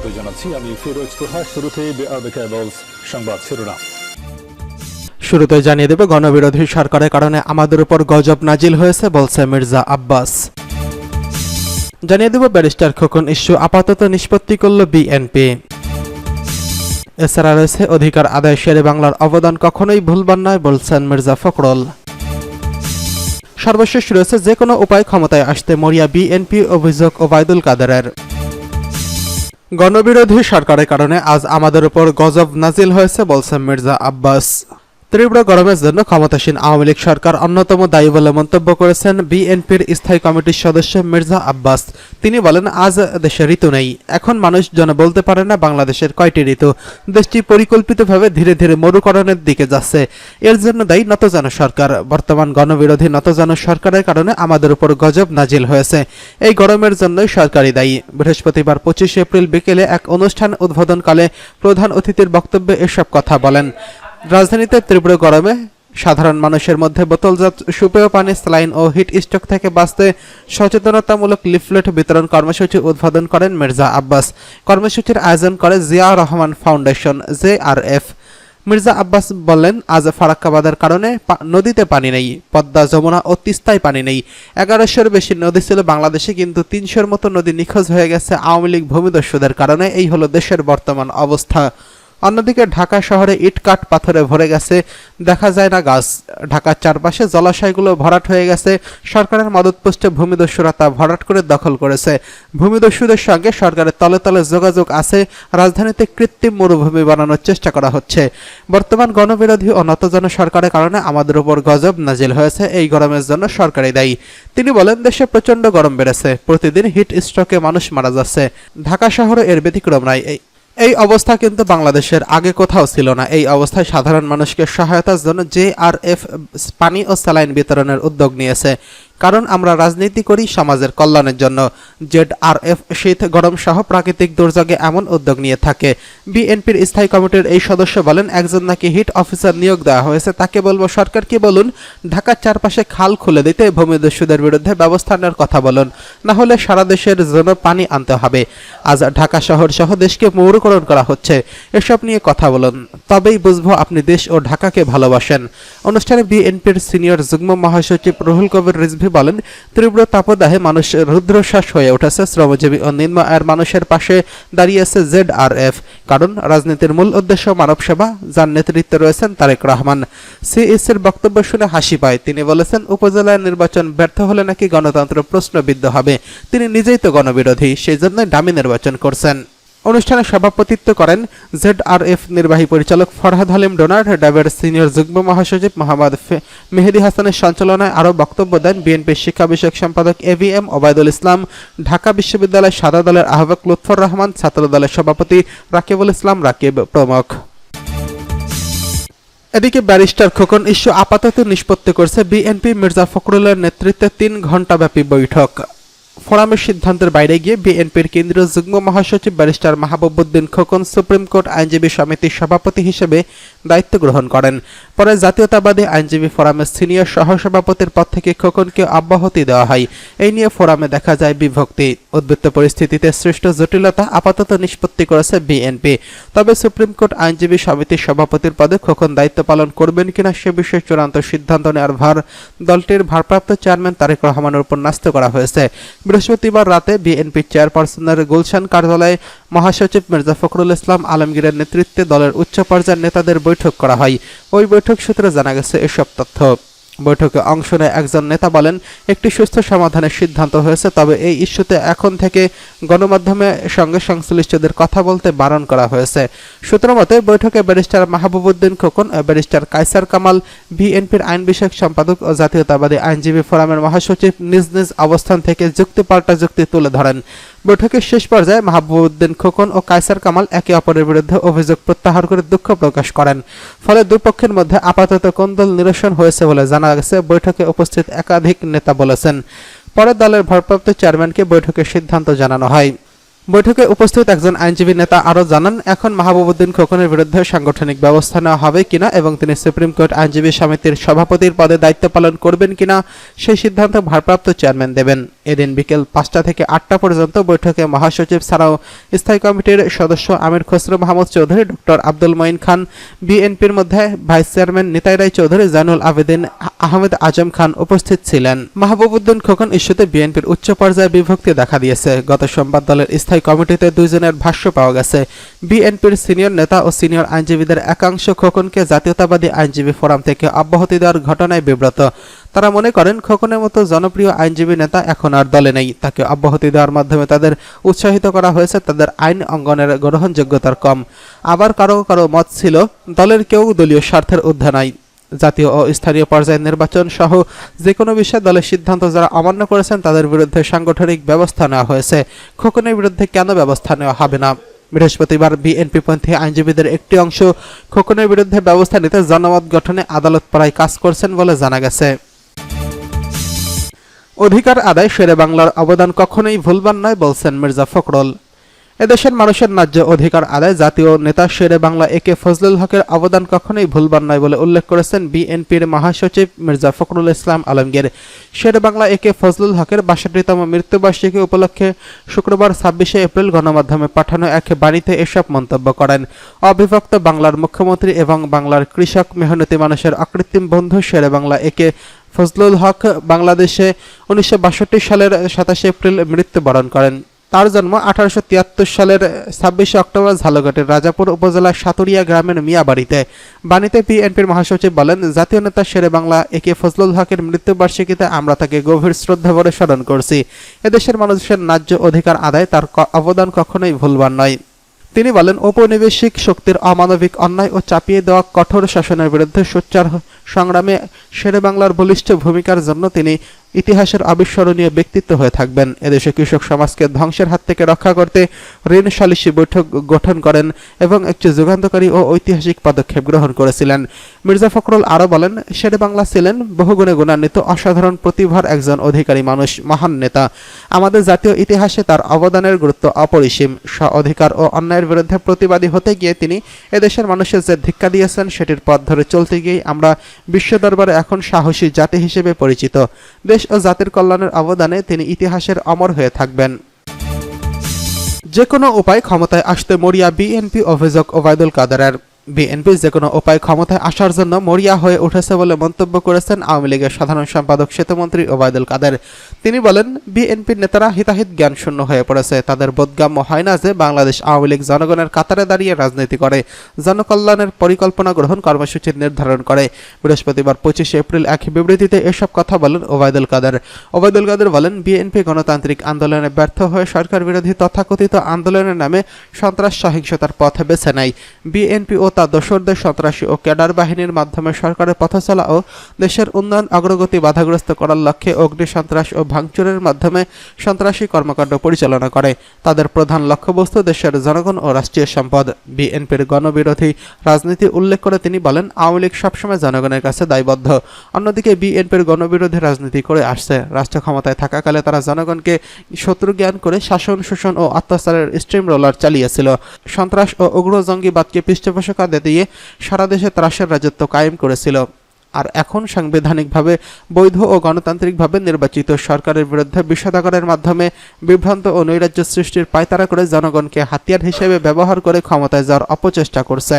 স্বাগত জানাচ্ছি। আমি ফিরোজ তোহা শুরুতে সংবাদ শিরোনাম। শুরুতে জানিয়ে দেবে, গণবিরোধী সরকারের কারণে আমাদের উপর গজব নাজিল হয়েছে, বলছে মির্জা আব্বাস। জানিয়ে দেব, ব্যারিস্টার খোকন ইস্যু আপাতত নিষ্পত্তি করল বিএনপি। এছাড়া রয়েছে অধিকার আদায় শেরে বাংলার অবদান কখনোই ভুলবার নয়, বলছেন মির্জা ফখরুল। সর্বশেষ রয়েছে যে কোনো উপায় ক্ষমতায় আসতে মরিয়া বিএনপি অভিযোগ ওবায়দুল কাদেরের। গণবিরোধী সরকারের কারণে আজ আমাদের উপর গজব নাজিল হয়েছে বলছেন মির্জা আব্বাস। তীব্র গরমের জন্য ক্ষমতাসীন আওয়ামী লীগ সরকার অন্যতম দায়ী বলে মন্তব্য করেছেন বিএনপির স্থায়ী কমিটির সদস্য মির্জা আব্বাস। তিনি বলেন, আজ দেশে ঋতু নেই। এখন মানুষ জন বলতে পারে না বাংলাদেশের কয়টি ঋতু। দেশটি পরিকল্পিতভাবে ধীরে ধীরে মরুকরণের দিকে যাচ্ছে। এর জন্য দায়ী নতজানু সরকার। বর্তমান গণবিরোধী নতজানু সরকারের কারণে আমাদের উপর গজব নাজিল হয়েছে। এই গরমের জন্যই সরকারি দায়ী। বৃহস্পতিবার পঁচিশে এপ্রিল বিকেলে এক অনুষ্ঠান উদ্বোধনকালে প্রধান অতিথির বক্তব্যে এসব কথা বলেন। রাজধানীতে তীব্র গরমে সাধারণ মানুষের মধ্যে বোতলজাত সুপেয় পানি, স্যালাইন ও হিট স্ট্রোক থেকে বাঁচতে সচেতনতামূলক লিফলেট বিতরণ কর্মসূচি উদ্বোধন করেন মির্জা আব্বাস। কর্মসূচির আয়োজন করে জিয়া রহমান ফাউন্ডেশন জেআরএফ মির্জা আব্বাস বললেন আজ ফারাক্কাবাদের কারণে নদীতে পানি নেই, পদ্মা যমুনা ও তিস্তায় পানি নেই। এগারোশোর বেশি নদী ছিল বাংলাদেশে, কিন্তু তিনশোর মতো নদী নিখোঁজ হয়ে গেছে আওয়ামী লীগ ভূমিদস্যুদের কারণে। এই হলো দেশের বর্তমান অবস্থা। অন্যদিকে ঢাকা শহরে ইট কাঠ পাথরে ভরে গেছে। দেখা যায় না গাছ। ঢাকার চারপাশে জলাশয়গুলো ভরাট হয়ে গেছে। সরকারের মদতপুষ্টে ভূমিদস্যুরা তা ভরাট করে দখল করেছে। ভূমিদস্যুদের সঙ্গে সরকারের তলে তলে যোগাযোগ আছে। রাজধানীতে কৃত্রিম মরুভূমি বানানোর চেষ্টা করা হচ্ছে। বর্তমান গণবিরোধী ও নতজন সরকারের কারণে আমাদের উপর গজব নাজিল হয়েছে। এই গরমের জন্য সরকারি দায়ী। তিনি বলেন, দেশে প্রচণ্ড গরম বেড়েছে। প্রতিদিন হিট স্ট্রোকে মানুষ মারা যাচ্ছে। ঢাকা শহরে এর ব্যতিক্রম নাই। এই অবস্থা কিন্তু বাংলাদেশের আগে কোথাও ছিল না। এই অবস্থায় সাধারণ মানুষকে সহায়তার জন্য জে আর এফ পানি ও স্যালাইন বিতরণের উদ্যোগ নিয়েছে। কারণ আমরা রাজনীতি করি সমাজের কল্যাণের জন্য। জেডআরএফ শীত গরম সহ প্রাকৃতিক দুর্যোগে এমন উদ্যোগ নিয়ে থাকে। বিএনপির স্থায়ী কমিটির এই সদস্য বলেন, একজন নাকি হিট অফিসার নিয়োগ দেওয়া হয়েছে, তাকে বলব সরকারকে বলুন, ঢাকার চারপাশে খাল খুলে দিতে ভূমিদস্যুদের বিরুদ্ধে ব্যবস্থা নেওয়ার কথা বলুন, না হলে সারা দেশের জন্য পানি আনতে হবে। আজ ঢাকা শহর সহ দেশকে মৌরকরণ করা হচ্ছে। এসব নিয়ে কথা বলুন, তবেই বুঝব আপনি দেশ ও ঢাকাকে ভালোবাসেন। অনুষ্ঠানে বিএনপির সিনিয়র যুগ্ম মহাসচিব রুহুল কবির রিজভি বলেন, তীব্র তাপদাহে মানুষ রুদ্রশ্বাস হয়ে উঠেছে, শ্রমজীবী ও নিম্ন আয়ের মানুষের পাশে দাঁড়িয়েছে জেড আর এফ। কারণ, রাজনীতির মূল উদ্দেশ্য মানব সেবা যার নেতৃত্বে রয়েছেন তারেক রহমান। সিএসের বক্তব্য শুনে হাসি পায়। তিনি বলেছেন উপজেলার নির্বাচন ব্যর্থ হলে নাকি গণতন্ত্র প্রশ্নবিদ্ধ হবে। তিনি নিজেই তো গণবিরোধী, সেই জন্যই দামি নির্বাচন করছেন। অনুষ্ঠানে সভাপতিত্ব করেন জেডআরএফ নির্বাহী পরিচালক ফরহাদ হালিম ডোনার ডাবের সিনিয়র যুগ্ম মহাসচিব মোহাম্মদ মেহেদি হাসানের সঞ্চালনায় আরও বক্তব্য দেন বিএনপির শিক্ষা বিষয়ক সম্পাদক এভিএম ওবায়দুল ইসলাম, ঢাকা বিশ্ববিদ্যালয় সাদা দলের আহ্বায়ক লুৎফর রহমান, ছাত্র দলের সভাপতি রাকিবুল ইসলাম রাকিব প্রমুখ। এদিকে ব্যারিস্টার খোকন ইস্যু আপাতত নিষ্পত্তি করছে বিএনপি মির্জা ফখরুলের নেতৃত্বে তিন ঘণ্টাব্যাপী বৈঠক। ফোরামের সিদ্ধান্তের বাইরে গিয়ে বিএনপির কেন্দ্রীয় যুগ্ম মহাসচিব barrister Mahbubuddin Khokon supreme court আইনজীবী সমিতির সভাপতি হিসেবে দায়িত্ব গ্রহণ করেন। পরে জাতীয়তাবাদী আইনজীবী ফোরামের সিনিয়র সহসভাপতির পদ থেকে খোকনকে অব্যাহতি দেওয়া হয়। এই নিয়ে ফোরামে দেখা যায় বিভক্তি। উদ্বৃত্ত পরিস্থিতিতে সৃষ্ট জটিলতা আপাতত নিষ্পত্তি করেছে বিএনপি। তবে সুপ্রিম কোর্ট আইনজীবী সমিতির সভাপতির পদে খোকন দায়িত্ব পালন করবেন কিনা সে বিষয়ে চূড়ান্ত সিদ্ধান্ত নেওয়ার ভার দলটির ভারপ্রাপ্ত চেয়ারম্যান তারেক রহমানের উপর ন্যস্ত করা হয়েছে। বৃহস্পতিবার রাতে বিএনপি চেয়ারপারসনের গুলশান কার্যালয়ে মহাসচিব মির্জা ফখরুল ইসলাম আলমগীরের নেতৃত্বে দলের উচ্চ পর্যায়ের নেতাদের বৈঠক করা হয়। ওই বৈঠক সূত্রে জানা গেছে এসব তথ্য। বৈঠকে অংশ নেয় একজন নেতা বলেন, একটি সুস্থ সমাধানের সিদ্ধান্ত হয়েছে, তবে এই ইস্যুতে এখন থেকে গণমাধ্যমের সঙ্গে সংশ্লিষ্টদের কথা বলতে বারণ করা হয়েছে। সূত্র মতে, বৈঠকে ব্যারিস্টার মাহবুবুদ্দিন খোকন ব্যারিস্টার কাইসার কামাল, বিএনপির আইন বিষয়ক সম্পাদক ও জাতীয়তাবাদী আইনজীবী ফোরামের মহাসচিব নিজ নিজ অবস্থান থেকে যুক্তি পাল্টা যুক্তি তুলে ধরেন। বৈঠকের শেষ পর্যায়ে মাহবুবউদ্দিন খোকন ও কায়সার কামাল একে অপরের বিরুদ্ধে অভিযোগ প্রত্যাহার করে দুঃখ প্রকাশ করেন। ফলে দুই পক্ষের মধ্যে আপাতত কোন্দল নিরসন হয়েছে বলে জানা গেছে। বৈঠকে উপস্থিত একাধিক নেতা বলেছেন। পরে দলের ভারপ্রাপ্ত চেয়ারম্যানকে বৈঠকের সিদ্ধান্ত জানানো হয়। বৈঠকে উপস্থিত একজন আইনজীবী নেতা আরও জানান, এখন মাহবুবুদ্দিন খোকনের বিরুদ্ধে সাংগঠনিক ব্যবস্থা নেওয়া হবে কিনা এবং তিনি সুপ্রিম কোর্ট আইনজীবী সমিতির সভাপতির পদে দায়িত্ব পালন করবেন কিনা সেই সিদ্ধান্ত ভারপ্রাপ্ত চেয়ারম্যান দেবেন। এদিন বিকেল পাঁচটা থেকে আটটা পর্যন্ত বৈঠকে মহাসচিব ছাড়াও স্থায়ী কমিটির সদস্য আমির খসরু মাহমুদ চৌধুরী, ডক্টর আব্দুল মঈন খান, বিএনপির মধ্যে ভাইস চেয়ারম্যান নিতাই রায় চৌধুরী জানুল আবেদিন, আহমেদ আজম খান উপস্থিত ছিলেন। মাহবুবুদ্দিন খোকন ইস্যুতে বিএনপির উচ্চ পর্যায়ে বিভক্তি দেখা দিয়েছে। গত সোমবার দলের স্থায়ী কমিটিতে দুইজনের ভাষ্য পাওয়া গেছে। বিএনপির সিনিয়র নেতা ও সিনিয়র আইনজীবীদের একাংশ খোকনকে জাতীয়তাবাদী আইনজীবী ফোরাম থেকে অব্যাহতি দেওয়ার ঘটনায় বিব্রত। তারা মনে করেন, খোকনের মতো জনপ্রিয় আইনজীবী নেতা এখন আর দলে নেই। তাকে অব্যাহতি দেওয়ার মাধ্যমে তাদের উৎসাহিত করা হয়েছে, তাদের আইন অঙ্গনের গ্রহণযোগ্যতার কম। আবার কারও কারও মত ছিল, দলের কেউ দলীয় স্বার্থের উদ্ধার নাই। জাতীয় ও স্থানীয় পর্যায়ের নির্বাচন সহ যে কোনো বিষয়ে দলের সিদ্ধান্ত যারা অমান্য করেছেন, তাদের বিরুদ্ধে সাংগঠনিক ব্যবস্থা নেওয়া হয়েছে। খোকনের বিরুদ্ধে কেন ব্যবস্থা নেওয়া হবে না? বৃহস্পতিবার বিএনপিপন্থী আইনজীবীদের একটি অংশ খোকনের বিরুদ্ধে ব্যবস্থা নিতে জনমত গঠনে আদালত পাড়ায় কাজ করছেন বলে জানা গেছে। অধিকার আদায় শেরে বাংলার অবদান কখনোই ভুলবার নয়, বলছেন মির্জা ফখরুল। এদেশের মানুষের ন্যায্য অধিকার আদায় জাতীয় নেতা শেরে বাংলা একে ফজলুল হকের অবদান কখনোই ভুলবার নয় বলে উল্লেখ করেছেন বিএনপির মহাসচিব মির্জা ফখরুল ইসলাম আলমগীর। শেরে বাংলা একে ফজলুল হকের বাষট্টিতম মৃত্যুবার্ষিকী উপলক্ষে শুক্রবার ছাব্বিশে এপ্রিল গণমাধ্যমে পাঠানো এক বাণীতে এসব মন্তব্য করেন। অবিভক্ত বাংলার মুখ্যমন্ত্রী এবং বাংলার কৃষক মেহনতি মানুষের অকৃত্রিম বন্ধু শেরে বাংলা একে ফজলুল হক বাংলাদেশে উনিশশো বাষট্টি সালের সাতাশে এপ্রিল মৃত্যুবরণ করেন। তার জন্ম আঠারোশো তিয়াত্তর সালের ছাব্বিশে অক্টোবর ঝালঘাটের রাজাপুর উপজেলার সাতুরিয়া গ্রামের মিয়াবাড়িতে। বাণীতে বিএনপির মহাসচিব বলেন, জাতীয় নেতা শেরে বাংলা একে ফজলুল হকের মৃত্যুবার্ষিকীতে আমরা তাকে গভীর শ্রদ্ধা ভরে স্মরণ করছি। এদেশের মানুষের ন্যায্য অধিকার আদায় তার অবদান কখনোই ভুলবার নয়। তিনি বলেন, ঔপনিবেশিক শক্তির অমানবিক অন্যায় ও চাপিয়ে দেওয়া কঠোর শাসনের বিরুদ্ধে সোচ্চার সংগ্রামে শেরে বাংলার বলিষ্ঠ ভূমিকার জন্য তিনি ইতিহাসের অবিস্মরণীয় ব্যক্তিত্ব হয়ে থাকবেন। এদেশে কৃষক সমাজকে ধ্বংসের হাত থেকে রক্ষা করতে ঋণ সালিসি বৈঠক গঠন করেন এবং একটি যুগান্তকারী ও ঐতিহাসিক পদক্ষেপ গ্রহণ করেছিলেন। মির্জা ফখরুল আরও বলেন, শেরে বাংলা ছিলেন বহুগুণে গুণান্বিত, অসাধারণ, প্রতিভার একজন অধিকারী মানুষ, মহান নেতা। আমাদের জাতীয় ইতিহাসে তার অবদানের গুরুত্ব অপরিসীম। স্ব অধিকার ও অন্যায়ের বিরুদ্ধে প্রতিবাদী হতে গিয়ে তিনি এদেশের মানুষের যে ধিক্কা দিয়েছেন, সেটির পথ ধরে চলতে গিয়েই আমরা বিশ্ব দরবারে এখন সাহসী জাতি হিসেবে পরিচিত। দেশ ও জাতির কল্যাণের অবদানে তিনি ইতিহাসের অমর হয়ে থাকবেন। যে কোনো উপায় ক্ষমতায় আসতে মরিয়া বিএনপি অভিযোগ ওবায়দুল কাদেরের। বিএনপি যে কোনো উপায় ক্ষমতায় আসার জন্য মরিয়া হয়ে উঠেছে বলে মন্তব্য করেছেন আওয়ামী লীগের সাধারণ সম্পাদক সেতুমন্ত্রী ওবায়দুল কাদের। তিনি বলেন বিএনপির নেতারা হিতাহিত জ্ঞান শূন্য হয়ে পড়েছে। তাদের বোধগম্য হয় না যে বাংলাদেশ আওয়ামী লীগ জনগণের কাতারে দাঁড়িয়ে রাজনীতি করে, জনকল্যাণের পরিকল্পনা গ্রহণ কর্মসূচি নির্ধারণ করে। বৃহস্পতিবার পঁচিশে এপ্রিল এক বিবৃতিতে এসব কথা বলেন ওবায়দুল কাদের। ওবায়দুল কাদের বলেন বিএনপি গণতান্ত্রিক আন্দোলনে ব্যর্থ হয়ে সরকার বিরোধী তথাকথিত আন্দোলনের নামে সন্ত্রাস সহিংসতার পথ বেছে নেয়। বিএনপি ও তার দোসরদের সন্ত্রাসী ও ক্যাডার বাহিনীর মাধ্যমে সরকারের পথচলা ও দেশের উন্নয়ন অগ্রগতি বাধাগ্রস্ত করার লক্ষ্যে অগ্নি সন্ত্রাস ও ভাঙচুরের মাধ্যমে সন্ত্রাসী কর্মকাণ্ড পরিচালনা করে। তাদের প্রধান লক্ষ্যবস্তু দেশের জনগণ ও রাষ্ট্রীয় সম্পদ। বিএনপির গণবিরোধী রাজনীতি উল্লেখ করে তিনি বলেন, আওয়ামী লীগ সবসময় জনগণের কাছে দায়বদ্ধ। অন্যদিকে বিএনপির গণবিরোধী রাজনীতি করে আসছে। রাষ্ট্র ক্ষমতায় থাকাকালে তারা জনগণকে শত্রু জ্ঞান করে শাসন, শোষণ ও অত্যাচারের স্ট্রিম রোলার চালিয়েছিল। সন্ত্রাস ও উগ্র জঙ্গিবাদকে পৃষ্ঠপোষকতা দিয়ে সারা দেশে ত্রাসের রাজত্ব কায়েম করেছিল। আর এখন সাংবিধানিকভাবে বৈধ ও গণতান্ত্রিকভাবে নির্বাচিত সরকারের বিরুদ্ধে বিষোদাগারের মাধ্যমে বিভ্রান্ত ও নৈরাজ্য সৃষ্টির পায়তারা করে জনগণকে হাতিয়ার হিসেবে ব্যবহার করে ক্ষমতায় যাওয়ার অপচেষ্টা করছে।